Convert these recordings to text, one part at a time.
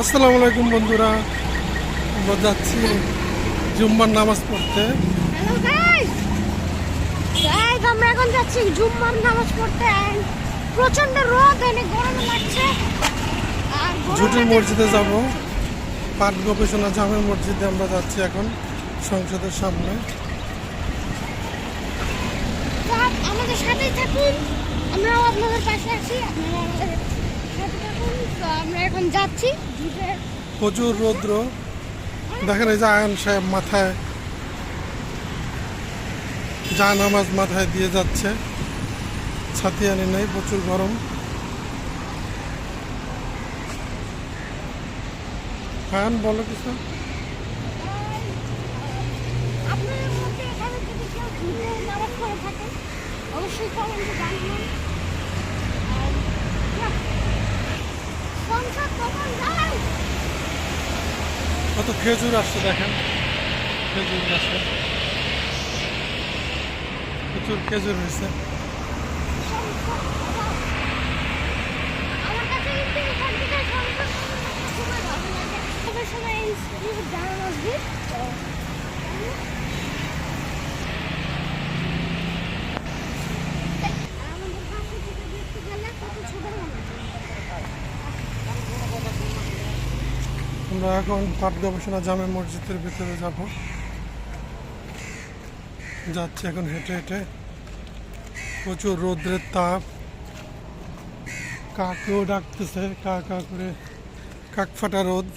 আসসালামু আলাইকুম বন্ধুরা। আমরা যাচ্ছি জুম্মার নামাজ পড়তে। আমরা এখন যাচ্ছি জুম্মার নামাজ পড়তে। প্রচণ্ড রোদ গরম লাগছে। মসজিদে যাব। পাট গবেষণা জামে মসজিদে আমরা যাচ্ছি এখন সংসদের সামনে। আমাদের সাথেই থাকুন। আমরাও আপনাদের পাশে আছি। আপনারা আমাদের সাথে থাকুন তো আমরা এখন যাচ্ছি। প্রচুর রৌদ্র। দেখেন এই যে আয়ন সাহেব মাথায় যা নামাজ মাথায় দিয়ে যাচ্ছে। ছাতি আনি নেই প্রচুর গরম। আয়ন বলো কিছু। আপনাদের কত খেজুর আসছে দেখেন খেজুর গাছে প্রচুর খেজুর হয়েছে আমার কাছে কিন্তু এখান থেকে সংসদ খুবই ভালো লাগে সবার সময় ইনস্টিটিউট জানা মসজিদ তো আমাদের পাশে থেকে দেখতে গেলে কত ছোট মনে হয়। আমরা এখন পাট গবেষণা জামে মসজিদের ভিতরে যাব। যাচ্ছি এখন হেঁটে হেঁটে। প্রচুর রৌদ্রের তাপ। কাকেও ডাকতেছে, কা কা করে। কাক ফাটা রোদ?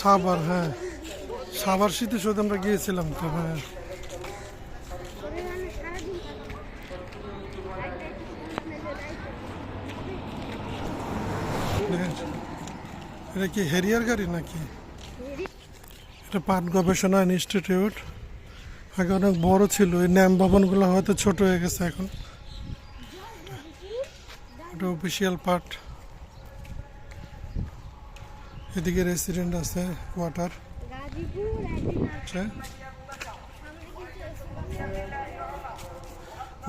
সাবার হ্যাঁ। সাবার শীতে সৌধ আমরা গিয়েছিলাম তো হ্যাঁ। এটা কি হেরিয়ার গাড়ি নাকি? এটা পাট গবেষণা ইনস্টিটিউট। আগে অনেক বড় ছিল, এই ন্যাম ভবনগুলো হয়তো ছোট হয়ে গেছে এখন। এটা অফিসিয়াল পার্ট এদিকে রেসিডেন্ট আছে সামনে কিন্তু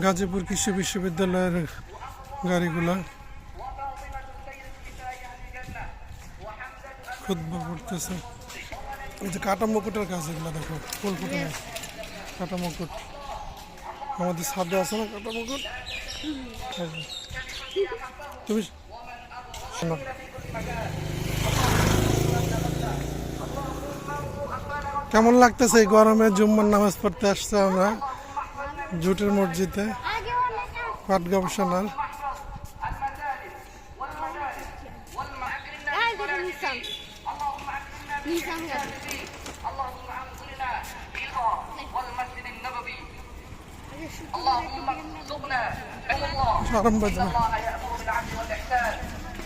গাজীপুর কৃষি বিশ্ববিদ্যালয়ের গাড়িগুলা। খুদ্া করতেছে। এই যে কাটা মুকুটের কাজ এগুলো দেখো, ফুল ফুটে আছে কাটা। মুকুট আমাদের ছাদে আছে না কাটা? মুকুট তুমি শোনো। কেমন লাগতেছে এই গরমে জুম্মার নামাজ পড়তে আসছে আমরা? জুটের মসজিদে। পাট গবেষণার। اللهم انزلنا رضا والمسجد النبوي اللهم ارزقنا علم الله ان الله يامر بالعدل والاحسان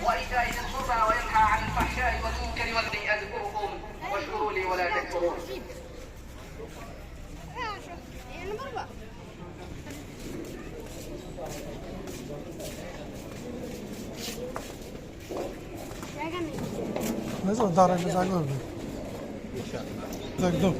وايتاء ذي القربى وينهى عن الفحشاء والمنكر والبغي Ne zaman darayımız aynı olmuyor. Tek dur.